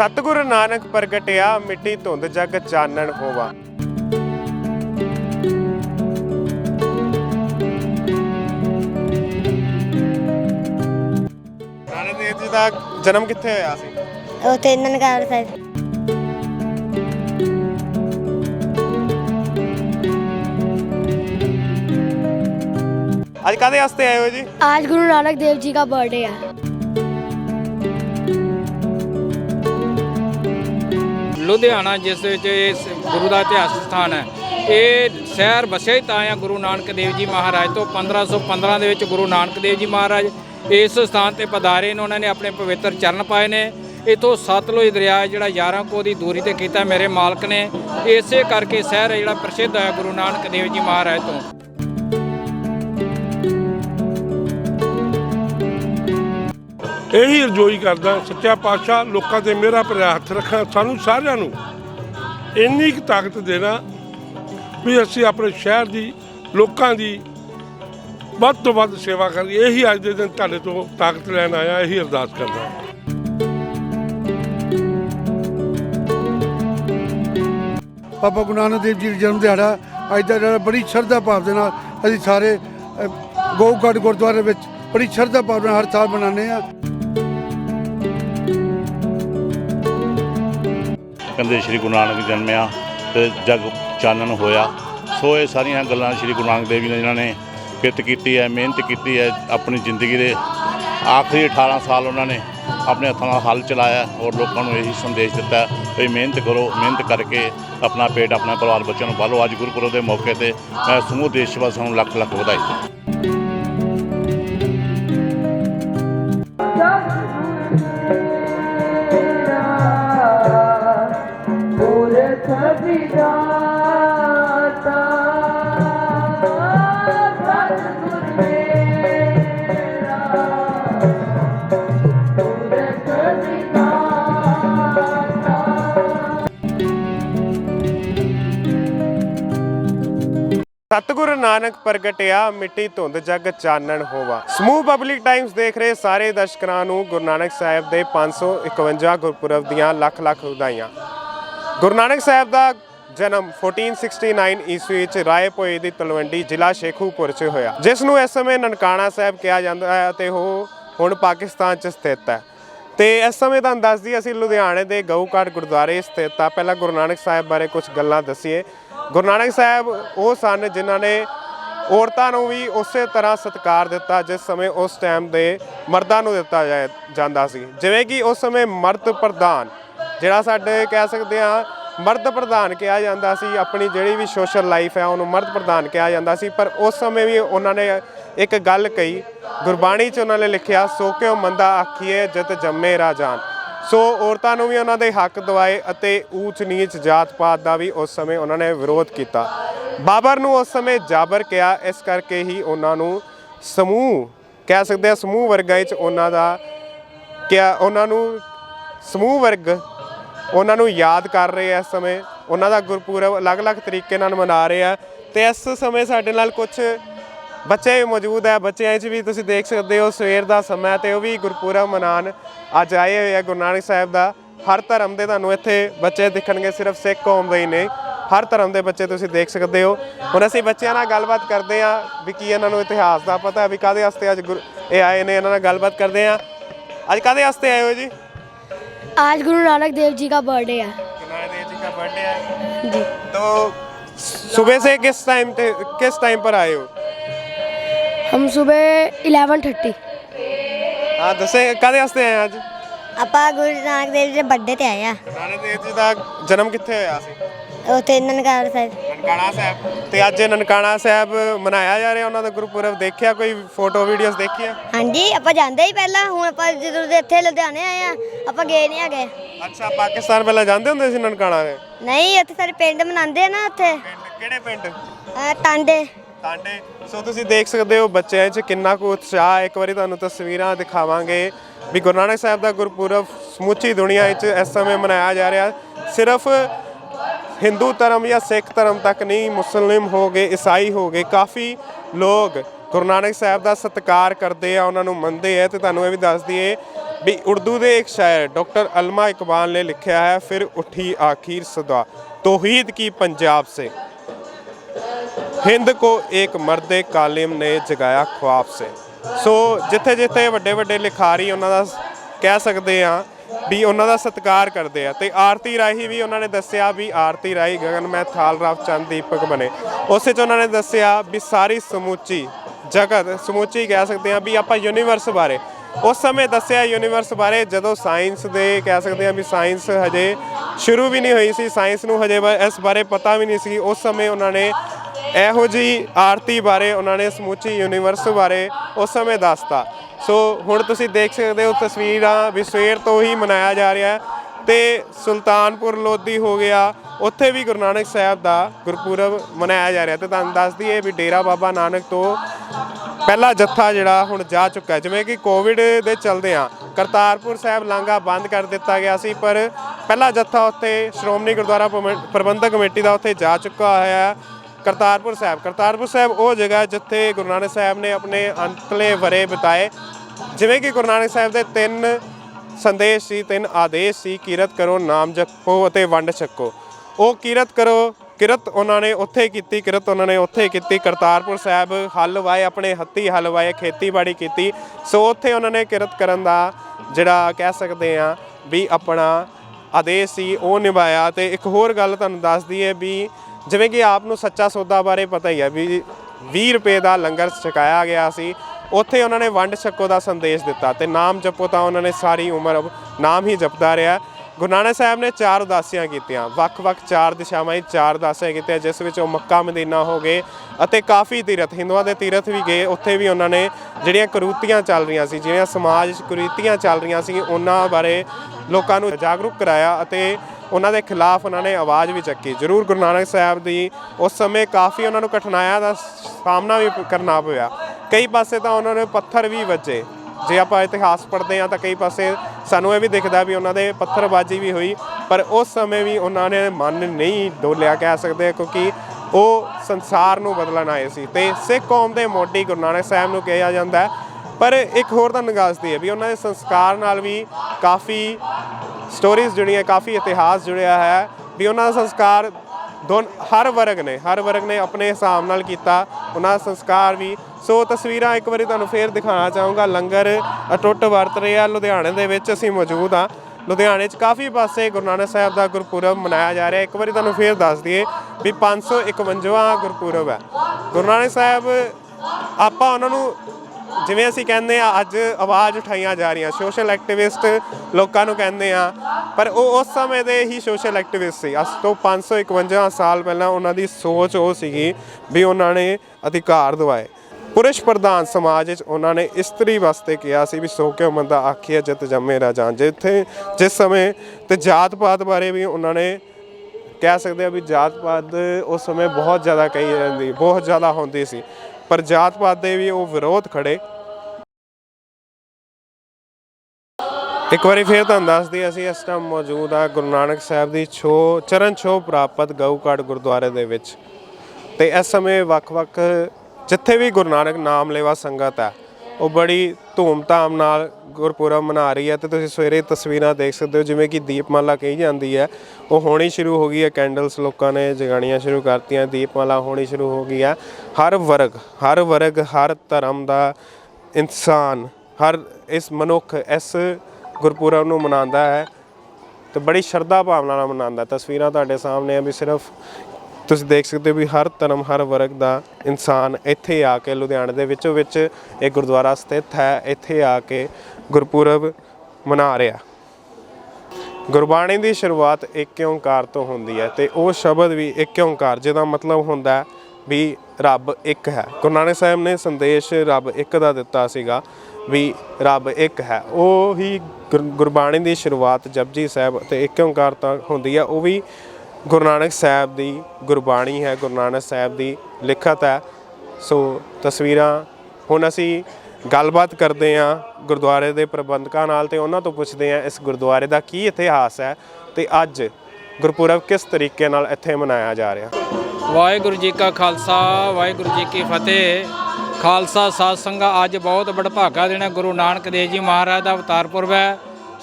ਸਤਿਗੁਰ ਨਾਨਕ ਪ੍ਰਗਟਿਆ ਮਿੱਟੀ ਧੁੰਦ ਜਗ ਚਾਨਣ ਹੋਵਾ ਨਾਨਕ ਦੇਵ ਜੀ ਦਾ ਜਨਮ ਕਿੱਥੇ ਹੋਇਆ ਸੀ ਉੱਥੇ ਨਨਕਾਣਾ ਸਾਹਿਬ ਅੱਜ ਕਾਦੇ ਵਾਸਤੇ ਆਏ ਹੋ ਜੀ आज गुरु नानक देव जी का बर्थडे है ਲੁਧਿਆਣਾ, ਜਿਸ ਵਿੱਚ ਇਹ ਸ ਗੁਰੂ ਦਾ ਇਤਿਹਾਸ ਸਥਾਨ ਹੈ। ਇਹ ਸ਼ਹਿਰ ਵਸਿਆ ਹੀ ਤਾਂ ਆ ਗੁਰੂ ਨਾਨਕ ਦੇਵ ਜੀ ਮਹਾਰਾਜ ਤੋਂ। 1515 ਦੇ ਵਿੱਚ ਗੁਰੂ ਨਾਨਕ ਦੇਵ ਜੀ ਮਹਾਰਾਜ ਇਸ ਸਥਾਨ ਤੇ ਪਧਾਰੇ ਨੇ, ਉਹਨਾਂ ਨੇ ਆਪਣੇ ਪਵਿੱਤਰ ਚਰਨ ਪਾਏ ਨੇ। ਇਥੋਂ ਸਤਲੁਜ ਦਰਿਆ ਜਿਹੜਾ 11 ਕੋ ਦੀ ਦੂਰੀ ਤੇ ਕੀਤਾ ਮੇਰੇ ਮਾਲਕ ਨੇ। ਇਸੇ ਕਰਕੇ ਸ਼ਹਿਰ ਹੈ ਜਿਹੜਾ ਪ੍ਰਸਿੱਧ ਹੈ ਗੁਰੂ ਨਾਨਕ ਦੇਵ ਜੀ ਮਹਾਰਾਜ ਤੋਂ। ਇਹੀ ਰਜੋਈ ਕਰਦਾ ਸੱਚਾ ਪਾਤਸ਼ਾਹ ਲੋਕਾਂ ਤੇ ਮੇਰਾ ਭਰਿਆ ਹੱਥ ਰੱਖਣਾ ਸਾਨੂੰ ਸਾਰਿਆਂ ਨੂੰ ਇੰਨੀ ਕੁ ਤਾਕਤ ਦੇਣਾ ਵੀ ਅਸੀਂ ਆਪਣੇ ਸ਼ਹਿਰ ਦੀ ਲੋਕਾਂ ਦੀ ਵੱਧ ਤੋਂ ਵੱਧ ਸੇਵਾ ਕਰੀਏ। ਇਹੀ ਅੱਜ ਦੇ ਦਿਨ ਤੁਹਾਡੇ ਤੋਂ ਤਾਕਤ ਲੈਣ ਆਇਆ ਇਹੀ ਅਰਦਾਸ ਕਰਦਾ। ਬਾਬਾ ਗੁਰੂ ਨਾਨਕ ਦੇਵ ਜੀ ਦਾ ਜਨਮ ਦਿਹਾੜਾ ਅੱਜ ਦਾ ਜਿਹੜਾ ਬੜੀ ਸ਼ਰਧਾ ਭਾਵ ਦੇ ਨਾਲ ਅਸੀਂ ਸਾਰੇ ਅ, ਗਊਗੜ੍ਹ ਗੁਰਦੁਆਰੇ ਵਿੱਚ ਬੜੀ ਸ਼ਰਧਾ ਭਾਵ ਨਾਲ ਹਰ ਸਾਲ ਮਨਾਉਂਦੇ ਆ ਕਹਿੰਦੇ ਸ੍ਰੀ ਗੁਰੂ ਨਾਨਕ ਜਨਮਿਆ ਤੇ ਜਗ ਚਾਨਣ ਹੋਇਆ। ਸੋ ਇਹ ਸਾਰੀਆਂ ਗੱਲਾਂ ਸ੍ਰੀ ਗੁਰੂ ਨਾਨਕ ਦੇਵ ਜੀ ਨੇ ਜਿਨ੍ਹਾਂ ਨੇ ਕਿਰਤ ਕੀਤੀ ਹੈ, ਮਿਹਨਤ ਕੀਤੀ ਹੈ, ਆਪਣੀ ਜ਼ਿੰਦਗੀ ਦੇ ਆਖਰੀ 18 ਸਾਲ ਉਹਨਾਂ ਨੇ ਆਪਣੇ ਹੱਥਾਂ ਨਾਲ ਹਲ ਚਲਾਇਆ ਔਰ ਲੋਕਾਂ ਨੂੰ ਇਹੀ ਸੰਦੇਸ਼ ਦਿੱਤਾ ਵੀ ਮਿਹਨਤ ਕਰੋ, ਮਿਹਨਤ ਕਰਕੇ ਆਪਣਾ ਪੇਟ ਆਪਣਾ ਪਰਿਵਾਰ ਬੱਚਿਆਂ ਨੂੰ ਪਾਲੋ ਅੱਜ ਗੁਰਪੁਰਬ ਦੇ ਮੌਕੇ ਤੇ ਮੈਂ ਸਮੂਹ ਦੇਸ਼ ਵਾਸੀਆਂ ਨੂੰ ਲੱਖ ਲੱਖ ਵਧਾਈ। ਨਾਨਕ ਪ੍ਰਗਟਿਆ, ਮਿੱਟੀ ਧੁੰਦ ਜਗ ਚਾਨਣ ਹੋਵਾ। ਸਮੂਹ ਪਬਲਿਕ ਟਾਈਮਸ ਦੇਖ ਰਹੇ ਸਾਰੇ ਦਰਸ਼ਕਾਂ ਨੂੰ ਗੁਰੂ ਨਾਨਕ ਸਾਹਿਬ ਦੇ 551 ਗੁਰਪੁਰਬ ਦੀਆਂ ਲੱਖ ਲੱਖ ਵਧਾਈਆਂ। ਗੁਰੂ ਨਾਨਕ ਸਾਹਿਬ ਦਾ ਜਨਮ 1469 ਈਸਵੀ ਵਿੱਚ ਰਾਏਪੁਰੇ ਦੀ ਤਲਵੰਡੀ ਜ਼ਿਲ੍ਹਾ ਸ਼ੇਖੂਪੁਰ 'ਚ ਹੋਇਆ। ਜਿਸ ਨੂੰ ਇਸ ਸਮੇਂ ਨਨਕਾਣਾ ਸਾਹਿਬ ਕਿਹਾ ਜਾਂਦਾ ਹੈ ਅਤੇ ਉਹ ਹੁਣ ਪਾਕਿਸਤਾਨ 'ਚ ਸਥਿਤ ਹੈ। ਤੇ ਇਸ ਸਮੇਂ ਤੁਹਾਨੂੰ ਦੱਸਦੀ, ਅਸੀਂ ਲੁਧਿਆਣੇ ਦੇ ਗਊਕਾਟ ਗੁਰਦੁਆਰੇ ਸਥਿਤ ਆ। ਪਹਿਲਾਂ ਗੁਰੂ ਨਾਨਕ ਸਾਹਿਬ ਬਾਰੇ ਕੁਝ ਗੱਲਾਂ ਦਸੀਏ। ਗੁਰੂ ਨਾਨਕ ਸਾਹਿਬ ਉਹ ਸਨ ਜਿਨ੍ਹਾਂ ਨੇ ਔਰਤਾਂ ਨੂੰ ਵੀ ਉਸੇ ਤਰ੍ਹਾਂ ਸਤਿਕਾਰ ਦਿੱਤਾ ਜਿਸ ਸਮੇਂ ਉਸ ਟਾਈਮ ਦੇ ਮਰਦਾਂ ਨੂੰ ਦਿੱਤਾ ਜਾ- ਜਾਂਦਾ ਸੀ। ਜਿਵੇਂ ਕਿ ਉਸ ਸਮੇਂ ਮਰਦ ਪ੍ਰਧਾਨ, ਜਿਹੜਾ ਸਾਡੇ ਕਹਿ ਸਕਦੇ ਆ ਮਰਦ ਪ੍ਰਧਾਨ ਕਿਹਾ ਜਾਂਦਾ ਸੀ, ਆਪਣੀ ਜਿਹੜੀ ਵੀ ਸੋਸ਼ਲ ਲਾਈਫ ਹੈ, ਉਹਨੂੰ ਮਰਦ ਪ੍ਰਧਾਨ ਕਿਹਾ ਜਾਂਦਾ ਸੀ। ਪਰ ਉਸ ਸਮੇਂ ਵੀ ਉਹਨਾਂ ਨੇ ਇੱਕ ਗੱਲ ਕਹੀ, ਗੁਰਬਾਣੀ 'ਚ ਉਹਨਾਂ ਨੇ ਲਿਖਿਆ, ਸੋ ਕਿਉ ਮੰਦਾ ਆਖੀਏ ਜਤ ਜੰਮੇ ਰਾਜਾਨ ਸੋ ਔਰਤਾਂ ਨੂੰ ਵੀ ਉਹਨਾਂ ਦੇ ਹੱਕ ਦਿਵਾਏ ਅਤੇ ਊਚ ਨੀਚ ਜਾਤ ਪਾਤ ਦਾ ਵੀ ਉਸ ਸਮੇਂ ਉਹਨਾਂ ਨੇ ਵਿਰੋਧ ਕੀਤਾ। ਬਾਬਰ ਨੂੰ ਉਸ ਸਮੇਂ ਜਾਬਰ ਕਿਹਾ, ਇਸ ਕਰਕੇ ਹੀ ਉਹਨਾਂ ਨੂੰ ਸਮੂਹ ਕਹਿ ਸਕਦੇ ਆ, ਸਮੂਹ ਵਰਗਾਂ 'ਚ ਉਹਨਾਂ ਦਾ ਕਿਆ ਉਹਨਾਂ ਨੂੰ ਸਮੂਹ ਵਰਗ ਉਹਨਾਂ ਨੂੰ ਯਾਦ ਕਰ ਰਹੇ ਆ ਇਸ ਸਮੇਂ। ਉਹਨਾਂ ਦਾ ਗੁਰਪੁਰਬ ਅਲੱਗ-ਅਲੱਗ ਤਰੀਕੇ ਨਾਲ ਮਨਾ ਰਹੇ ਆ ਤੇ ਇਸ ਸਮੇਂ ਸਾਡੇ ਨਾਲ ਕੁਝ ਬੱਚੇ ਵੀ ਮੌਜੂਦ ਹੈ ਬੱਚਿਆਂ 'ਚ ਵੀ ਤੁਸੀਂ ਦੇਖ ਸਕਦੇ ਹੋ, ਸਵੇਰ ਦਾ ਸਮਾਂ ਤੇ ਉਹ ਵੀ ਗੁਰਪੁਰਬ ਮਨਾਉਣ ਅੱਜ ਆਏ ਹੋਏ ਆ ਗੁਰੂ ਨਾਨਕ ਸਾਹਿਬ ਦਾ। ਹਰ ਧਰਮ ਦੇ ਤੁਹਾਨੂੰ ਇੱਥੇ ਬੱਚੇ ਦਿਖਣਗੇ, ਸਿਰਫ ਸਿੱਖ ਕੌਮ ਦੇ ਹੀ ਨਹੀਂ ਹਰ ਧਰਮ ਦੇ ਬੱਚੇ ਤੁਸੀਂ ਦੇਖ ਸਕਦੇ ਹੋ ਹੁਣ ਅਸੀਂ ਬੱਚਿਆਂ ਨਾਲ ਗੱਲਬਾਤ ਕਰਦੇ ਆ ਵੀ ਕੀ ਇਹਨਾਂ ਨੂੰ ਇਤਿਹਾਸ ਦਾ ਪਤਾ ਹੈ ਵੀ ਕਾਦੇ ਵਾਸਤੇ ਅੱਜ ਗੁਰ- ਇਹ ਆਏ ਨੇ ਇਹਨਾਂ ਨਾਲ ਗੱਲਬਾਤ ਕਰਦੇ ਆ ਅੱਜ ਕਾਦੇ ਵਾਸਤੇ ਆਏ ਹੋ ਜੀ आज गुरु नानक देव जी का बर्थडे है गुरुनानक देव जी का बर्थडे है जी तो सुबह से किस टाइम पे किस टाइम पर आए हो हम सुबह इलेवन थर्टी हाँ दसे ਕਾਦੇ ਵਾਸਤੇ ਆਏ ਅੱਜ ਆਪਾਂ ਗੁਰੂ ਨਾਨਕ ਦੇਵ ਜੀ ਦੇ ਬਰਥਡੇ ਤੇ ਆਏ ਆ ਨਾਨਕ ਦੇਵ ਜੀ ਦਾ ਜਨਮ ਕਿੱਥੇ ਹੋਇਆ ਸੀ ਉੱਥੇ ਨਨਕਾਣਾ ਸਾਹਿਬ। ਨਨਕਾਣਾ ਸਾਹਿਬ। ਤੇ ਅੱਜ ਨਨਕਾਣਾ ਸਾਹਿਬ ਮਨਾਇਆ ਜਾ ਰਿਹਾ ਉਹਨਾਂ ਦਾ ਗੁਰਪੁਰਬ। ਦੇਖਿਆ ਕੋਈ ਫੋਟੋ ਵੀਡੀਓਜ਼ ਦੇਖੀਆਂ ਹਾਂਜੀ ਆਪਾਂ ਜਾਂਦੇ ਹੀ ਪਹਿਲਾਂ। ਹੁਣ ਆਪਾਂ ਜਦੋਂ ਦੇ ਇੱਥੇ ਲੁਧਿਆਣੇ ਆਏ ਆ ਆਪਾਂ ਗਏ ਨਹੀਂ ਹੈਗੇ। ਅੱਛਾ ਪਾਕਿਸਤਾਨ ਪਹਿਲਾਂ ਜਾਂਦੇ ਹੁੰਦੇ ਸੀ ਨਨਕਾਣਾ ਦੇ? ਨਹੀਂ ਉੱਥੇ ਸਾਰੇ ਪਿੰਡ ਮਨਾਉਂਦੇ ਆ ਨਾ ਉੱਥੇ। ਕਿਹੜੇ ਪਿੰਡ? ਅਹ ਟਾਂਡੇ। ਟਾਂਡੇ। ਸੋ ਤੁਸੀਂ ਦੇਖ ਸਕਦੇ ਹੋ ਬੱਚਿਆਂ 'ਚ ਕਿੰਨਾ ਕੁ ਉਤਸ਼ਾਹ। ਹੈ। ਇੱਕ ਵਾਰੀ ਤੁਹਾਨੂੰ ਤਸਵੀਰਾਂ ਦਿਖਾਵਾਂਗੇ ਵੀ ਗੁਰੂ ਨਾਨਕ ਸਾਹਿਬ ਦਾ ਗੁਰਪੁਰਬ ਸਮੁੱਚੀ ਦੁਨੀਆ ਵਿੱਚ ਇਸ ਸਮੇਂ ਮਨਾਇਆ ਜਾ ਰਿਹਾ। ਸਿਰਫ ਹਿੰਦੂ ਧਰਮ ਜਾਂ ਸਿੱਖ ਧਰਮ ਤੱਕ ਨਹੀਂ, ਮੁਸਲਿਮ ਹੋ ਗਏ, ਈਸਾਈ ਹੋ ਗਏ, ਕਾਫੀ ਲੋਕ ਗੁਰੂ ਨਾਨਕ ਸਾਹਿਬ ਦਾ ਸਤਿਕਾਰ ਕਰਦੇ ਆ, ਉਹਨਾਂ ਨੂੰ ਮੰਨਦੇ ਆ ਤੇ ਤੁਹਾਨੂੰ ਇਹ ਵੀ ਦੱਸ ਦਈਏ ਵੀ ਉਰਦੂ ਦੇ ਇੱਕ ਸ਼ਾਇਰ ਡਾਕਟਰ ਅਲਮਾ ਇਕਬਾਲ ਨੇ ਲਿਖਿਆ ਹੈ, ਫਿਰ ਉੱਠੀ ਆਖਿਰ ਸਦਾ। ਤੋਹੀਦ ਕੀ ਪੰਜਾਬ ਸੇ? ਹਿੰਦ ਕੋ ਇੱਕ ਮਰਦੇ ਕਾਲਿਮ ਨੇ ਜਗਾਇਆ ਖੁਆਬ ਸੇ। ਸੋ ਜਿੱਥੇ ਜਿੱਥੇ ਵੱਡੇ ਵੱਡੇ ਲਿਖਾਰੀ ਉਹਨਾਂ ਦਾ ਕਹਿ ਸਕਦੇ ਆ ਵੀ ਉਹਨਾਂ ਦਾ ਸਤਿਕਾਰ ਕਰਦੇ ਆ ਤੇ ਆਰਤੀ ਰਾਹੀ ਵੀ ਉਹਨਾਂ ਨੇ ਦੱਸਿਆ ਵੀ ਆਰਤੀ ਰਾਹੀ ਗਗਨ ਮੈਂ ਥਾਲ ਰਾਵ ਚੰਦ ਦੀਪਕ ਬਣੇ। ਉਸੇ ਚ ਉਹਨਾਂ ਨੇ ਦੱਸਿਆ ਵੀ ਸਾਰੀ ਸਮੁੱਚੀ ਜਗਤ, ਸਮੁੱਚੀ ਕਹਿ ਸਕਦੇ ਆ ਵੀ ਆਪਾਂ ਯੂਨੀਵਰਸ ਬਾਰੇ, ਉਸ ਸਮੇਂ ਦੱਸਿਆ ਯੂਨੀਵਰਸ ਬਾਰੇ ਜਦੋਂ ਸਾਇੰਸ ਦੇ ਕਹਿ ਸਕਦੇ ਆ ਵੀ ਸਾਇੰਸ ਹਜੇ ਸ਼ੁਰੂ ਵੀ ਨਹੀਂ ਹੋਈ ਸੀ ਸਾਇੰਸ ਨੂੰ ਹਜੇ ਬ- ਇਸ ਬਾਰੇ ਪਤਾ ਵੀ ਨਹੀਂ ਸੀ, ਉਸ ਸਮੇਂ ਉਹਨਾਂ ਨੇ ਇਹੋ ਜੀ ਆਰਤੀ ਬਾਰੇ ਉਹਨਾਂ ਨੇ ਸਮੁੱਚੀ ਯੂਨੀਵਰਸ ਬਾਰੇ ਉਸ ਸਮੇਂ ਦੱਸਤਾ। ਸੋ ਹੁਣ ਤੁਸੀਂ ਦੇਖ ਸਕਦੇ ਹੋ ਤਸਵੀਰਾਂ ਵੀ ਸਵੇਰ ਤੋਂ ਹੀ ਮਨਾਇਆ ਜਾ ਰਿਹਾ ਹੈ ਤੇ ਸੁਲਤਾਨਪੁਰ ਲੋਧੀ ਹੋ ਗਿਆ। ਉੱਥੇ ਵੀ ਗੁਰੂ ਨਾਨਕ ਸਾਹਿਬ ਦਾ ਗੁਰਪੁਰਬ ਮਨਾਇਆ ਜਾ ਰਿਹਾ ਤੇ ਤੁਹਾਨੂੰ ਦੱਸ ਦਈਏ ਵੀ ਡੇਰਾ ਬਾਬਾ ਨਾਨਕ ਤੋਂ ਪਹਿਲਾ ਜੱਥਾ ਜਿਹੜਾ ਹੁਣ ਜਾ ਚੁੱਕਾ ਹੈ। ਜਿਵੇਂ ਕਿ ਕੋਵਿਡ ਦੇ ਚਲਦੇ ਆ, ਕਰਤਾਰਪੁਰ ਸਾਹਿਬ ਲਾਂਘਾ ਬੰਦ ਕਰ ਦਿੱਤਾ ਗਿਆ ਸੀ, ਪਰ ਪਹਿਲਾ ਜੱਥਾ ਉੱਥੇ ਸ਼੍ਰੋਮਣੀ ਗੁਰਦੁਆਰਾ ਪ੍ਰਬੰ- ਪ੍ਰਬੰਧਕ ਕਮੇਟੀ ਦਾ ਉੱਥੇ ਜਾ ਚੁੱਕਾ ਹੋਇਆ ਕਰਤਾਰਪੁਰ ਸਾਹਿਬ। ਕਰਤਾਰਪੁਰ ਸਾਹਿਬ ਉਹ ਜਗ੍ਹਾ ਜਿੱਥੇ ਗੁਰੂ ਨਾਨਕ ਸਾਹਿਬ ਨੇ ਆਪਣੇ ਅੰਤਲੇ ਵਰੇ ਬਿਤਾਏ। ਜਿਵੇਂ ਕਿ ਗੁਰੂ ਨਾਨਕ ਸਾਹਿਬ ਦੇ ਤਿੰਨ ਸੰਦੇਸ਼ ਸੀ, ਤਿੰਨ ਆਦੇਸ਼ ਸੀ, ਕੀਰਤ ਕਰੋ, ਨਾਮ ਜਪੋ ਅਤੇ ਵੰਡ ਛਕੋ। ਉਹ ਕੀਰਤ ਕਰੋ, ਕਿਰਤ ਉਹਨਾਂ ਨੇ ਉੱਥੇ ਕੀਤੀ, ਕਿਰਤ ਉਹਨਾਂ ਨੇ ਉੱਥੇ ਕੀਤੀ। ਕਰਤਾਰਪੁਰ ਸਾਹਿਬ ਹੱਲ ਵਾਏ, ਆਪਣੇ ਹੱਥੀ ਹੱਲ ਵਾਏ, ਖੇਤੀਬਾੜੀ ਕੀਤੀ। ਸੋ ਉੱਥੇ ਉਹਨਾਂ ਨੇ ਕਿਰਤ ਕਰਨ ਦਾ ਜਿਹੜਾ ਕਹਿ ਸਕਦੇ ਆ ਵੀ ਆਪਣਾ ਆਦੇਸ਼ ਸੀ, ਉਹ ਨਿਭਾਇਆ। ਤੇ ਇੱਕ ਹੋਰ ਗੱਲ ਤੁਹਾਨੂੰ ਦੱਸ ਦਈਏ ਵੀ ਜਿਵੇਂ ਕਿ ਆਪ ਨੂੰ ਸੱਚਾ ਸੌਦਾ ਬਾਰੇ ਪਤਾ ਹੀ ਹੈ ਵੀ 20 ਰੁਪਏ ਦਾ ਲੰਗਰ ਛਕਾਇਆ ਗਿਆ ਸੀ। ਉੱਥੇ ਉਹਨਾਂ ਨੇ ਵੰਡ ਛਕੋ ਦਾ ਸੰਦੇਸ਼ ਦਿੱਤਾ ਤੇ ਨਾਮ ਜਪੋ ਤਾਂ ਉਹਨਾਂ ਨੇ ਸਾਰੀ ਉਮਰ ਨਾਮ ਹੀ ਜਪਦਾ ਰਿਹਾ। ਗੁਰੂ ਨਾਨਕ ਸਾਹਿਬ ਨੇ ਚਾਰ ਉਦਾਸੀਆਂ ਕੀਤੀਆਂ, ਵੱਖ-ਵੱਖ ਚਾਰ ਦਿਸ਼ਾਵਾਂ 'ਚ ਚਾਰ ਉਦਾਸੀਆਂ ਕੀਤੀਆਂ, ਜਿਸ ਵਿੱਚ ਉਹ ਮੱਕਾ ਮਦੀਨਾ ਹੋ ਗਏ ਅਤੇ ਕਾਫੀ ਤੀਰਥ, ਹਿੰਦੂਆਂ ਦੇ ਤੀਰਥ ਵੀ ਗਏ। ਉੱਥੇ ਵੀ ਉਹਨਾਂ ਨੇ ਜਿਹੜੀਆਂ ਕਰੂਤੀਆਂ ਚੱਲ ਰਹੀਆਂ ਸੀ, ਜਿਹੜੀਆਂ ਸਮਾਜ 'ਚ ਕੁਰੀਤੀਆਂ ਚੱਲ ਰਹੀਆਂ ਸੀ, ਉਹਨਾਂ ਬਾਰੇ ਲੋਕਾਂ ਨੂੰ ਜਾਗਰੂਕ ਕਰਾਇਆ ਅਤੇ ਉਹਨਾਂ ਦੇ ਖਿਲਾਫ ਉਹਨਾਂ ਨੇ ਆਵਾਜ਼ ਵੀ ਚੱਕੀ। ਜ਼ਰੂਰ ਗੁਰੂ ਨਾਨਕ ਸਾਹਿਬ ਦੀ ਉਸ ਸਮੇਂ ਕਾਫੀ ਉਹਨਾਂ ਨੂੰ ਕਠਿਨਾਈਆਂ ਦਾ ਸਾਹਮਣਾ ਵੀ ਕਰਨਾ ਪਿਆ। ਕਈ ਪਾਸੇ ਤਾਂ ਉਹਨਾਂ ਨੇ ਪੱਥਰ ਵੀ ਵੱਜੇ। ਜੇ ਆਪਾਂ ਇਤਿਹਾਸ ਪੜ੍ਹਦੇ ਹਾਂ ਤਾਂ ਕਈ ਪਾਸੇ ਸਾਨੂੰ ਇਹ ਵੀ ਦਿਖਦਾ ਵੀ ਉਹਨਾਂ ਦੇ ਪੱਥਰਬਾਜ਼ੀ ਵੀ ਹੋਈ। ਪਰ ਉਸ ਸਮੇਂ ਵੀ ਉਹਨਾਂ ਨੇ ਮਨ ਨਹੀਂ ਡੋਲਿਆ ਕਹਿ ਸਕਦੇ ਕਿਉਂਕਿ ਉਹ ਸੰਸਾਰ ਨੂੰ ਬਦਲਣ ਆਏ ਸੀ ਤੇ ਸਿੱਖ ਕੌਮ ਦੇ ਮੋਢੀ ਗੁਰੂ ਨਾਨਕ ਸਾਹਿਬ ਨੂੰ ਕਿਹਾ ਜਾਂਦਾ ਪਰ ਇੱਕ ਹੋਰ ਤੁਹਾਨੂੰ ਗੱਲ ਦੱਸਦੀ ਹੈ ਵੀ ਉਹਨਾਂ ਦੇ ਸੰਸਕਾਰ ਨਾਲ ਵੀ ਕਾਫੀ ਸਟੋਰੀਜ਼ ਜੁੜੀਆਂ ਕਾਫੀ ਇਤਿਹਾਸ ਜੁੜਿਆ ਹੈ ਵੀ ਉਹਨਾਂ ਦਾ ਸੰਸਕਾਰ ਦੋਨ ਹਰ ਵਰਗ ਨੇ, ਹਰ ਵਰਗ ਨੇ ਆਪਣੇ ਹਿਸਾਬ ਨਾਲ ਕੀਤਾ, ਉਹਨਾਂ ਦਾ ਸੰਸਕਾਰ ਵੀ। ਸੋ ਤਸਵੀਰਾਂ ਇੱਕ ਵਾਰੀ ਤੁਹਾਨੂੰ ਫੇਰ ਦਿਖਾਉਣਾ ਚਾਹੂੰਗਾ। ਲੰਗਰ ਅਟੁੱਟ ਵਰਤ ਰਿਹਾ ਲੁਧਿਆਣੇ ਦੇ ਵਿੱਚ, ਅਸੀਂ ਮੌਜੂਦ ਆ ਲੁਧਿਆਣੇ 'ਚ ਕਾਫੀ ਪਾਸੇ ਗੁਰੂ ਨਾਨਕ ਸਾਹਿਬ ਦਾ ਗੁਰਪੁਰਬ ਮਨਾਇਆ ਜਾ ਰਿਹਾ। ਇੱਕ ਵਾਰੀ ਤੁਹਾਨੂੰ ਫੇਰ ਦੱਸ ਦਈਏ ਵੀ 551ਵਾਂ ਗੁਰਪੁਰਬ ਹੈ। ਗੁਰੂ ਨਾਨਕ ਸਾਹਿਬ, ਆਪਾਂ ਉਹਨਾਂ ਨੂੰ ਜਿਵੇਂ ਅਸੀਂ ਕਹਿੰਦੇ ਆ ਅੱਜ ਆਵਾਜ਼ ਉਠਾਈਆਂ ਜਾ ਰਹੀਆਂ ਸੋਸ਼ਲ ਐਕਟਿਵਿਸਟ ਲੋਕਾਂ ਨੂੰ ਕਹਿੰਦੇ ਆ ਪਰ ਉਹ ਉਸ ਸਮੇਂ ਦੇ ਹੀ ਸੋਸ਼ਲ ਐਕਟਿਵਿਸਟ ਸੀ। ਅੱਜ ਤੋਂ 551 ਸਾਲ ਪਹਿਲਾਂ ਉਹਨਾਂ ਦੀ ਸੋਚ ਉਹ ਸੀਗੀ ਵੀ ਉਹਨਾਂ ਨੇ ਅਧਿਕਾਰ ਦਿਵਾਏ। ਪੁਰਸ਼ ਪ੍ਰਧਾਨ ਸਮਾਜ ਵਿੱਚ ਉਹਨਾਂ ਨੇ ਇਸਤਰੀ ਵਾਸਤੇ ਕਿਹਾ ਸੀ ਵੀ ਸੋ ਕਿਉਂ ਮੰਦਾ ਆਖੀਏ ਜਿਤ ਜੰਮੇ ਰਾਜਾਨ ਜਿੱਥੇ, ਜਿਸ ਸਮੇਂ ਤੇ ਜਾਤ ਪਾਤ ਬਾਰੇ ਵੀ ਉਹਨਾਂ ਨੇ ਕਹਿ ਸਕਦੇ ਆ ਵੀ ਜਾਤ ਪਾਤ ਉਸ ਸਮੇਂ ਬਹੁਤ ਜ਼ਿਆਦਾ ਕਹੀ ਜਾਂਦੀ, ਬਹੁਤ ਜ਼ਿਆਦਾ ਹੁੰਦੀ ਸੀ। ਪਰ ਜਾਤ ਪਾਤ ਦੇ ਵੀ ਉਹ ਵਿਰੋਧ ਖੜੇ ਇੱਕ ਵਾਰੀ ਫੇਰ ਤੁਹਾਨੂੰ ਦੱਸਦੀ ਅਸੀਂ ਇਸ ਟਾਈਮ ਮੌਜੂਦ ਆ ਗੁਰੂ ਨਾਨਕ ਸਾਹਿਬ ਦੀ ਛੋ ਚਰਨ ਛੋ ਪ੍ਰਾਪਤ ਗਊਕਾੜ ਗੁਰਦੁਆਰੇ ਦੇ ਵਿੱਚ। ਤੇ ਇਸ ਸਮੇਂ ਵੱਖ-ਵੱਖ ਜਿੱਥੇ ਵੀ ਗੁਰੂ ਨਾਨਕ ਨਾਮ ਲੈਵਾ ਸੰਗਤ ਹੈ, ਉਹ ਬੜੀ ਧੂਮ-ਧਾਮ ਨਾਲ ਗੁਰਪੁਰਬ ਮਨਾ ਰਹੀ ਹੈ। ਤੇ ਤੁਸੀਂ ਸਵੇਰੇ ਤਸਵੀਰਾਂ ਦੇਖ ਸਕਦੇ ਹੋ, ਜਿਵੇਂ ਕਿ ਦੀਪਮਾਲਾ ਕਹੀ ਜਾਂਦੀ ਹੈ, ਉਹ ਹੋਣੀ ਸ਼ੁਰੂ ਹੋ ਗਈ ਹੈ। ਕੈਂਡਲਸ ਲੋਕਾਂ ਨੇ ਜਗਾਣੀਆਂ ਸ਼ੁਰੂ ਕਰਤੀਆਂ, ਦੀਪਮਾਲਾ ਹੋਣੀ ਸ਼ੁਰੂ ਹੋ ਗਈ ਹੈ। ਹਰ ਵਰਗ ਹਰ ਵਰਗ, ਹਰ ਧਰਮ ਦਾ ਇਨਸਾਨ, ਹਰ ਇਸ ਮਨੁੱਖ, ਇਸ ਗੁਰਪੁਰਬ ਨੂੰ ਮਨਾਉਂਦਾ ਹੈ ਤੇ ਬੜੀ ਸ਼ਰਧਾ ਭਾਵਨਾ ਨਾਲ ਮਨਾਉਂਦਾ ਤਸਵੀਰਾਂ ਤੁਹਾਡੇ ਸਾਹਮਣੇ ਆ ਵੀ ਸਿਰਫ ਤੁਸੀਂ ਦੇਖ ਸਕਦੇ ਹੋ ਵੀ ਹਰ ਧਰਮ, ਹਰ ਵਰਗ ਦਾ ਇਨਸਾਨ ਇੱਥੇ ਆ ਕੇ ਲੁਧਿਆਣੇ ਦੇ ਵਿੱਚੋਂ ਵਿੱਚ ਇਹ ਗੁਰਦੁਆਰਾ ਸਥਿਤ ਹੈ, ਇੱਥੇ ਆ ਕੇ ਗੁਰਪੁਰਬ ਮਨਾ ਰਿਹਾ। ਗੁਰਬਾਣੀ ਦੀ ਸ਼ੁਰੂਆਤ ਇੱਕ ਓੰਕਾਰ ਤੋਂ ਹੁੰਦੀ ਹੈ ਤੇ ਉਹ ਸ਼ਬਦ ਵੀ ਇੱਕ ਓੰਕਾਰ ਜਿਹਦਾ ਮਤਲਬ ਹੁੰਦਾ ਵੀ ਰੱਬ ਇੱਕ ਹੈ। ਗੁਰੂ ਨਾਨਕ ਸਾਹਿਬ ਨੇ ਸੰਦੇਸ਼ ਰੱਬ ਇੱਕ ਦਾ ਦਿੱਤਾ ਸੀਗਾ ਵੀ ਰੱਬ ਇੱਕ ਹੈ। ਉਹ ਹੀ ਗੁਰ- ਗੁਰਬਾਣੀ ਦੀ ਸ਼ੁਰੂਆਤ ਜਪਜੀ ਸਾਹਿਬ ਤੇ ਇੱਕ ਓੰਕਾਰ ਤੋਂ ਹੁੰਦੀ ਹੈ ਉਹ ਵੀ ਗੁਰੂ ਨਾਨਕ ਸਾਹਿਬ ਦੀ ਗੁਰਬਾਣੀ ਹੈ, ਗੁਰੂ ਨਾਨਕ ਸਾਹਿਬ ਦੀ ਲਿਖਤ ਹੈ। ਸੋ ਤਸਵੀਰਾਂ, ਹੁਣ ਅਸੀਂ ਗੱਲਬਾਤ ਕਰਦੇ ਹਾਂ ਗੁਰਦੁਆਰੇ ਦੇ ਪ੍ਰਬੰਧਕਾਂ ਨਾਲ ਤੇ ਉਹਨਾਂ ਤੋਂ ਪੁੱਛਦੇ ਹਾਂ ਇਸ ਗੁਰਦੁਆਰੇ ਦਾ ਕੀ ਇਤਿਹਾਸ ਹੈ ਤੇ ਅੱਜ ਗੁਰਪੁਰਬ ਕਿਸ ਤਰੀਕੇ ਨਾਲ ਇੱਥੇ ਮਨਾਇਆ ਜਾ ਰਿਹਾ। ਵਾਹਿਗੁਰੂ ਜੀ ਕਾ ਖਾਲਸਾ, ਵਾਹਿਗੁਰੂ ਜੀ ਕੀ ਫਤਿਹ। ਖਾਲਸਾ ਸਾਧ ਸੰਗਤ, ਅੱਜ ਬਹੁਤ ਵਡਭਾਗਾ ਦੇਣਾ ਗੁਰੂ ਨਾਨਕ ਦੇਵ ਜੀ ਮਹਾਰਾਜ ਦਾ ਅਵਤਾਰ ਪੁਰਬ ਹੈ।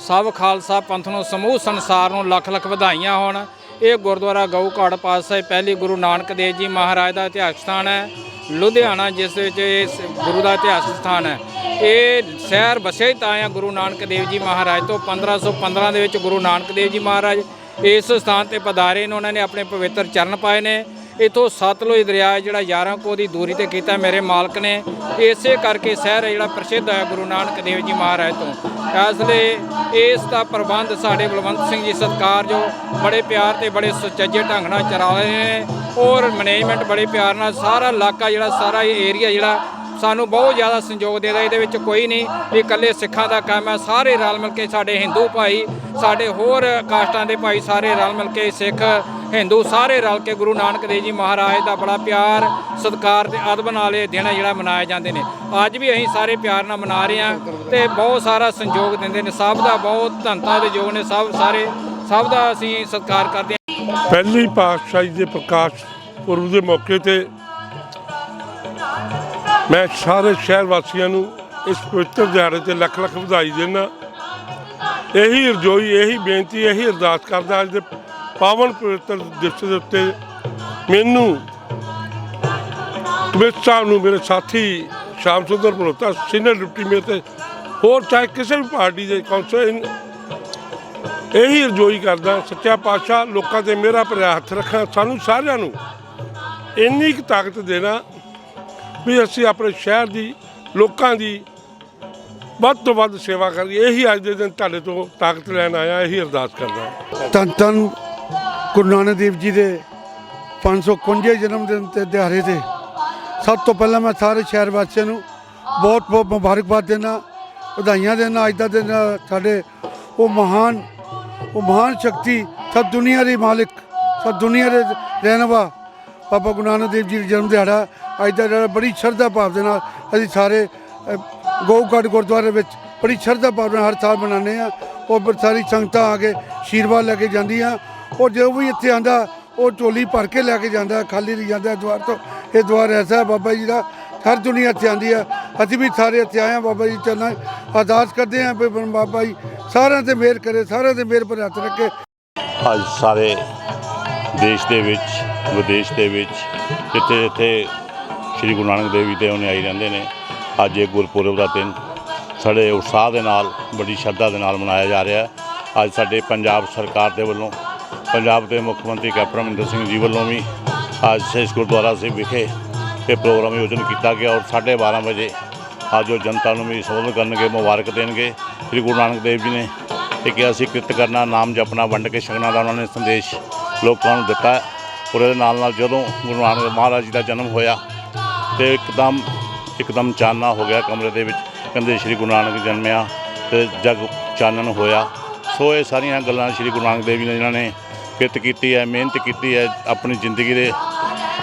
ਸਭ ਖਾਲਸਾ ਪੰਥ ਨੂੰ, ਸਮੂਹ ਸੰਸਾਰ ਨੂੰ ਲੱਖ ਲੱਖ ਵਧਾਈਆਂ ਹੋਣ। ਇਹ ਗੁਰਦੁਆਰਾ ਗਊ ਘਾਟ ਪਾਤਸ਼ਾਹੀ ਪਹਿਲੀ ਗੁਰੂ ਨਾਨਕ ਦੇਵ ਜੀ ਮਹਾਰਾਜ ਦਾ ਇਤਿਹਾਸ ਸਥਾਨ ਹੈ। ਲੁਧਿਆਣਾ, ਜਿਸ ਵਿੱਚ ਇਸ ਗੁਰੂ ਦਾ ਇਤਿਹਾਸ ਸਥਾਨ ਹੈ। ਇਹ ਸ਼ਹਿਰ ਵਸਿਆ ਹੀ ਤਾਂ ਆ ਗੁਰੂ ਨਾਨਕ ਦੇਵ ਜੀ ਮਹਾਰਾਜ ਤੋਂ। 1515 ਦੇ ਵਿੱਚ ਗੁਰੂ ਨਾਨਕ ਦੇਵ ਜੀ ਮਹਾਰਾਜ ਇਸ ਸਥਾਨ ਤੇ ਪਧਾਰੇ ਨੇ, ਉਹਨਾਂ ਨੇ ਆਪਣੇ ਪਵਿੱਤਰ ਚਰਨ ਪਾਏ ਨੇ। ਇਥੋਂ ਸਤਲੁਜ ਦਰਿਆ ਜਿਹੜਾ 11 ਕੋ ਦੀ ਦੂਰੀ ਤੇ ਕੀਤਾ ਮੇਰੇ ਮਾਲਕ ਨੇ। ਇਸੇ ਕਰਕੇ ਸ਼ਹਿਰ ਹੈ ਜਿਹੜਾ ਪ੍ਰਸਿੱਧ ਹੈ ਗੁਰੂ ਨਾਨਕ ਦੇਵ ਜੀ ਮਹਾਰਾਜ ਤੋਂ। ਇਸ ਲਈ ਇਸ ਦਾ ਪ੍ਰਬੰਧ ਸਾਡੇ ਬਲਵੰਤ ਸਿੰਘ ਜੀ ਸਤਕਾਰ ਜੋ ਬੜੇ ਪਿਆਰ ਤੇ ਬੜੇ ਸੁਚੱਜੇ ਢੰਗ ਨਾਲ ਚਲਾ ਰਹੇ ਨੇ ਔਰ ਮੈਨੇਜਮੈਂਟ ਬੜੇ ਪਿਆਰ ਨਾਲ ਸਾਰਾ ਇਲਾਕਾ ਜਿਹੜਾ, ਸਾਰਾ ਏਰੀਆ ਜਿਹੜਾ ਸਾਨੂੰ ਬਹੁਤ ਜ਼ਿਆਦਾ ਸੰਯੋਗ ਦੇਦਾ ਇਹਦੇ ਵਿੱਚ ਕੋਈ ਨਹੀਂ ਵੀ ਇਕੱਲੇ ਸਿੱਖਾਂ ਦਾ ਕੰਮ ਹੈ, ਸਾਰੇ ਰਲ ਮਿਲ ਕੇ ਸਾਡੇ ਹਿੰਦੂ ਭਾਈ, ਸਾਡੇ ਹੋਰ ਕਾਸਟਾਂ ਦੇ ਭਾਈ ਸਾਰੇ ਰਲ ਮਿਲ ਕੇ ਸਿੱਖ ਹਿੰਦੂ ਸਾਰੇ ਰਲ ਕੇ ਗੁਰੂ ਨਾਨਕ ਦੇਵ ਜੀ ਮਹਾਰਾਜ ਦਾ ਬੜਾ ਪਿਆਰ, ਸਤਿਕਾਰ ਤੇ ਅਦਬ ਨਾਲ ਇਹ ਦਿਨ ਜਿਹੜਾ ਮਨਾਏ ਜਾਂਦੇ ਨੇ। ਅੱਜ ਵੀ ਅਸੀਂ ਸਾਰੇ ਪਿਆਰ ਨਾਲ ਮਨਾ ਰਹੇ ਹਾਂ ਤੇ ਬਹੁਤ ਸਾਰਾ ਸੰਯੋਗ ਦਿੰਦੇ ਨੇ। ਸਭ ਦਾ ਬਹੁਤ ਧੰਨਤਾ ਦੇ ਯੋਗ ਨੇ। ਸਭ ਸਾਰੇ, ਸਭ ਦਾ ਅਸੀਂ ਸਤਿਕਾਰ ਕਰਦੇ ਹਾਂ। ਪਹਿਲੀ ਪਾਤਸ਼ਾਹੀ ਦੇ ਪ੍ਰਕਾਸ਼ ਪੁਰਬ ਦੇ ਮੌਕੇ ਤੇ ਮੈਂ ਸਾਰੇ ਸ਼ਹਿਰ ਵਾਸੀਆਂ ਨੂੰ ਇਸ ਪਵਿੱਤਰ ਦਿਹਾੜੇ ਤੇ ਲੱਖ ਲੱਖ ਵਧਾਈ ਦਿੰਦਾ। ਇਹੀ ਰਜੋਈ, ਇਹੀ ਬੇਨਤੀ, ਇਹੀ ਅਰਦਾਸ ਕਰਦਾ ਅੱਜ ਦੇ ਪਾਵਨ ਪਵਿੱਤਰ ਦਿਵਸ ਦੇ ਉੱਤੇ ਮੈਨੂੰ ਕਮੇਟੀ ਸਾਹਿਬ ਨੂੰ ਮੇਰੇ ਸਾਥੀ Sham Sunder Malhotra senior deputy mayor ਤੇ ਹੋਰ ਚਾਹੇ ਕਿਸੇ ਵੀ ਪਾਰਟੀ ਦੇ ਕੌਂਸਲ ਇਹੀ ਰਜੋਈ ਕਰਦਾ, ਸੱਚਾ ਪਾਤਸ਼ਾਹ ਲੋਕਾਂ ਤੇ ਮੇਰਾ ਭਰਿਆ ਹੱਥ ਰੱਖਣਾ, ਸਾਨੂੰ ਸਾਰਿਆਂ ਨੂੰ ਇੰਨੀ ਕੁ ਤਾਕਤ ਦੇਣਾ ਵੀ ਅਸੀਂ ਆਪਣੇ ਸ਼ਹਿਰ ਦੀ, ਲੋਕਾਂ ਦੀ ਵੱਧ ਤੋਂ ਵੱਧ ਸੇਵਾ ਕਰੀਏ। ਇਹੀ ਅੱਜ ਦੇ ਦਿਨ ਤੁਹਾਡੇ ਤੋਂ ਤਾਕਤ ਲੈਣ ਆਇਆ, ਇਹੀ ਅਰਦਾਸ ਕਰਦਾ। ਧੰਨ ਧੰਨ ਗੁਰੂ ਨਾਨਕ ਦੇਵ ਜੀ ਦੇ 551 ਜਨਮ ਦਿਨ ਤੇ ਦਿਹਾੜੇ ਤੇ ਸਭ ਤੋਂ ਪਹਿਲਾਂ ਮੈਂ ਸਾਰੇ ਸ਼ਹਿਰ ਵਾਸੀਆਂ ਨੂੰ ਬਹੁਤ ਬਹੁਤ ਮੁਬਾਰਕਬਾਦ ਦੇਣਾ ਵਧਾਈਆਂ ਦੇਣਾ ਅੱਜ ਦਾ ਦਿਨ ਸਾਡੇ ਉਹ ਮਹਾਨ ਉਹ ਮਹਾਨ ਸ਼ਕਤੀ ਸਭ ਦੁਨੀਆ ਦੇ ਮਾਲਿਕ ਸਭ ਦੁਨੀਆ ਦੇ ਰਹਿਨਵਾ ਬਾਬਾ ਗੁਰੂ ਨਾਨਕ ਦੇਵ ਜੀ ਦਾ ਜਨਮ ਦਿਹਾੜਾ ਅੱਜ ਦਾ ਜਿਹੜਾ ਬੜੀ ਸ਼ਰਧਾ ਭਾਵ ਦੇ ਨਾਲ ਅਸੀਂ ਸਾਰੇ ਅ, ਗਊਗੜ੍ਹ ਗੁਰਦੁਆਰੇ ਵਿੱਚ ਬੜੀ ਸ਼ਰਧਾ ਭਾਵ ਨਾਲ ਹਰ ਸਾਲ ਮਨਾਉਂਦੇ ਆ ਉਹ ਸਾਰੀ ਸੰਗਤਾਂ ਆ ਕੇ ਆਸ਼ੀਰਵਾਦ ਲੈ ਕੇ ਜਾਂਦੀਆਂ। ਉਹ ਜੋ ਵੀ ਇੱਥੇ ਆਂਦਾ, ਉਹ ਝੋਲੀ ਭਰ ਕੇ ਲੈ ਕੇ ਜਾਂਦਾ, ਖਾਲੀ ਨਹੀਂ ਜਾਂਦਾ ਦੁਆਰ ਤੋਂ। ਇਹ ਦੁਆਰ ਐਸਾ ਹੈ ਬਾਬਾ ਜੀ ਦਾ, ਹਰ ਦੁਨੀਆ ਇੱਥੇ ਆਂਦੀ ਆ ਅਸੀਂ ਵੀ ਸਾਰੇ ਇੱਥੇ ਆਏ ਆ ਬਾਬਾ ਜੀ ਚਰਨਾਂ ਅਰਦਾਸ ਕਰਦੇ ਆ ਵੀ ਬਾਬਾ ਜੀ, ਸਾਰਿਆਂ ਤੇ ਮਿਹਰ ਕਰੇ, ਸਾਰਿਆਂ ਤੇ ਮਿਹਰ ਪਰ ਹੱਥ ਰੱਖੇ। ਅੱਜ ਸਾਰੇ ਦੇਸ਼ ਦੇ ਵਿੱਚ, ਵਿਦੇਸ਼ ਦੇ ਵਿੱਚ, ਜਿੱਥੇ ਜਿੱਥੇ ਸ੍ਰੀ ਗੁਰੂ ਨਾਨਕ ਦੇਵ ਜੀ ਦੇ ਅਨੁਯਾਈ ਰਹਿੰਦੇ ਨੇ, ਅੱਜ ਇਹ ਗੁਰਪੁਰਬ ਦਾ ਦਿਨ ਸਾਡੇ ਉਤਸ਼ਾਹ ਦੇ ਨਾਲ, ਬੜੀ ਸ਼ਰਧਾ ਦੇ ਨਾਲ ਮਨਾਇਆ ਜਾ ਰਿਹਾ ਅੱਜ ਸਾਡੇ ਪੰਜਾਬ ਸਰਕਾਰ ਦੇ ਵੱਲੋਂ ਪੰਜਾਬ ਦੇ ਮੁੱਖ ਮੰਤਰੀ ਕੈਪਟਨ ਅਮਰਿੰਦਰ ਸਿੰਘ ਜੀ ਵੱਲੋਂ ਵੀ ਅੱਜ ਇਸ ਗੁਰਦੁਆਰਾ ਸਾਹਿਬ ਵਿਖੇ ਇਹ ਪ੍ਰੋਗਰਾਮ ਆਯੋਜਨ ਕੀਤਾ ਗਿਆ ਔਰ 12:30 ਵਜੇ ਅੱਜ ਉਹ ਜਨਤਾ ਨੂੰ ਵੀ ਸੰਬੋਧਨ ਕਰਨਗੇ, ਮੁਬਾਰਕ ਦੇਣਗੇ। ਸ੍ਰੀ ਗੁਰੂ ਨਾਨਕ ਦੇਵ ਜੀ ਨੇ ਇਹ ਕਿਹਾ ਸੀ, ਕਿਰਤ ਕਰਨਾ, ਨਾਮ ਜਪਣਾ, ਵੰਡ ਕੇ ਛਕਣਾ ਦਾ ਉਹਨਾਂ ਨੇ ਸੰਦੇਸ਼ ਲੋਕਾਂ ਨੂੰ ਦਿੱਤਾ ਔਰ ਇਹਦੇ ਨਾਲ ਨਾਲ ਜਦੋਂ ਗੁਰੂ ਨਾਨਕ ਮਹਾਰਾਜ ਜੀ ਦਾ ਜਨਮ ਹੋਇਆ ਤੇ ਇੱਕਦਮ ਇੱਕਦਮ ਚਾਨਣਾ ਹੋ ਗਿਆ ਕਮਰੇ ਦੇ ਵਿੱਚ। ਕਹਿੰਦੇ ਸ੍ਰੀ ਗੁਰੂ ਨਾਨਕ ਜਨਮਿਆ ਤੇ ਜਗ ਚਾਨਣ ਹੋਇਆ। ਸੋ ਇਹ ਸਾਰੀਆਂ ਗੱਲਾਂ ਸ੍ਰੀ ਗੁਰੂ ਨਾਨਕ ਦੇਵ ਜੀ ਨੇ, ਜਿਨ੍ਹਾਂ ਨੇ ਕਿਰਤ ਕੀਤੀ ਹੈ, ਮਿਹਨਤ ਕੀਤੀ ਹੈ, ਆਪਣੀ ਜ਼ਿੰਦਗੀ ਦੇ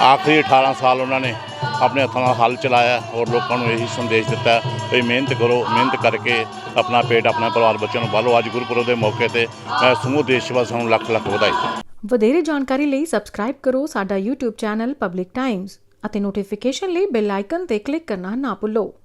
ਆਖਰੀ 18 ਸਾਲ ਉਹਨਾਂ ਨੇ ਆਪਣੇ ਹੱਥਾਂ ਨਾਲ ਹਲ ਚਲਾਇਆ ਔਰ ਲੋਕਾਂ ਨੂੰ ਇਹੀ ਸੰਦੇਸ਼ ਦਿੱਤਾ ਵੀ ਮਿਹਨਤ ਕਰੋ, ਮਿਹਨਤ ਕਰਕੇ ਆਪਣਾ ਪੇਟ ਆਪਣਾ ਪਰਿਵਾਰ ਬੱਚਿਆਂ ਨੂੰ ਪਾਲੋ ਅੱਜ ਗੁਰਪੁਰਬ ਦੇ ਮੌਕੇ ਤੇ ਮੈਂ ਸਮੂਹ ਦੇਸ਼ ਨੂੰ ਲੱਖ ਲੱਖ ਵਧਾਈ। ਵਧੇਰੇ ਜਾਣਕਾਰੀ ਲਈ ਸਬਸਕ੍ਰਾਈਬ ਕਰੋ ਸਾਡਾ YouTube ਚੈਨਲ ਪਬਲਿਕ ਟਾਈਮਜ਼ ਅਤੇ ਨੋਟੀਫਿਕੇਸ਼ਨ ਲਈ ਬੈਲ ਆਈਕਨ ਤੇ ਕਲਿੱਕ ਕਰਨਾ ਨਾ ਭੁੱਲੋ।